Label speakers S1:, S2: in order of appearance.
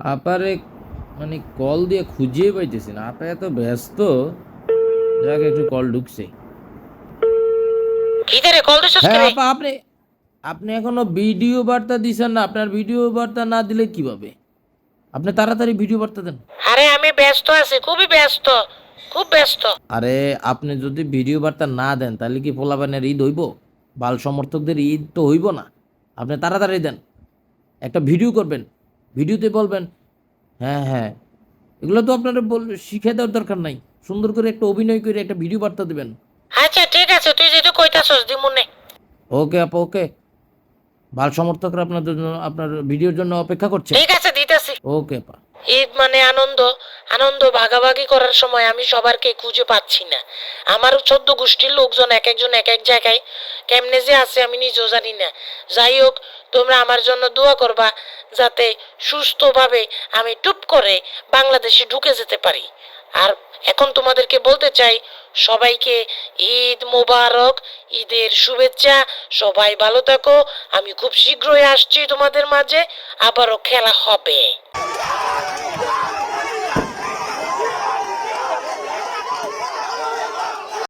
S1: আপারে মানে কল দিয়ে খুঁজে পাইতেছি না। আপা এত ব্যস্ত। যাকে একটু কল ঢুকছে।
S2: কল দিছস
S1: হ্যাঁ আপা আপনি আপনি এখনও ভিডিও বার্তা দিছেন না। আপনার ভিডিও বার্তা না দিলে কীভাবে আপনি তাড়াতাড়ি ভিডিও বার্তা দেন।
S2: আরে আমি ব্যস্ত আছি খুবই ব্যস্ত খুব ব্যস্ত।
S1: আরে আপনি যদি ভিডিও বার্তা না দেন তাহলে কি পোলাপানের ঈদ হইব? বাল সমর্থকদের ঈদ তো হইব না। আপনি তাড়াতাড়ি দেন। একটা ভিডিও করবেন। ভিডিওতে বলবেন হ্যাঁ হ্যাঁ। এগুলো তো আপনার বল শিখে দেওয়ার দরকার নাই। সুন্দর করে একটা অভিনয় করে একটা ভিডিও বার্তা দেবেন।
S2: আচ্ছা ঠিক আছে তুই যেটা কইতাছস দিমুনে
S1: ওকে আপা ওকে। বাল সমর্থকরা আপনার জন্য আপনার ভিডিওর জন্য অপেক্ষা করছে।
S2: ঠিক আছে দিতেছি।
S1: ওকে আপা।
S2: ঈদ মানে আনন্দ। আনন্দ ভাগাভাগি করার সময় আমি সবারকে খুঁজে পাচ্ছি না। আমার চোদ্দ গোষ্ঠীর লোকজন এক একজন এক এক জায়গায় কেমনে যে আছে আমি নিজেও জানি না। যাই হোক তোমরা আমার জন্য দোয়া করবা যাতে সুস্থভাবে আমি টুপ করে বাংলাদেশে ঢুকে যেতে পারি। আর এখন তোমাদেরকে বলতে চাই, সবাইকে ঈদ মোবারক, ঈদের শুভেচ্ছা, সবাই ভালো থাকো, আমি খুব শীঘ্রই আসছি তোমাদের মাঝে, আবারও খেলা হবে।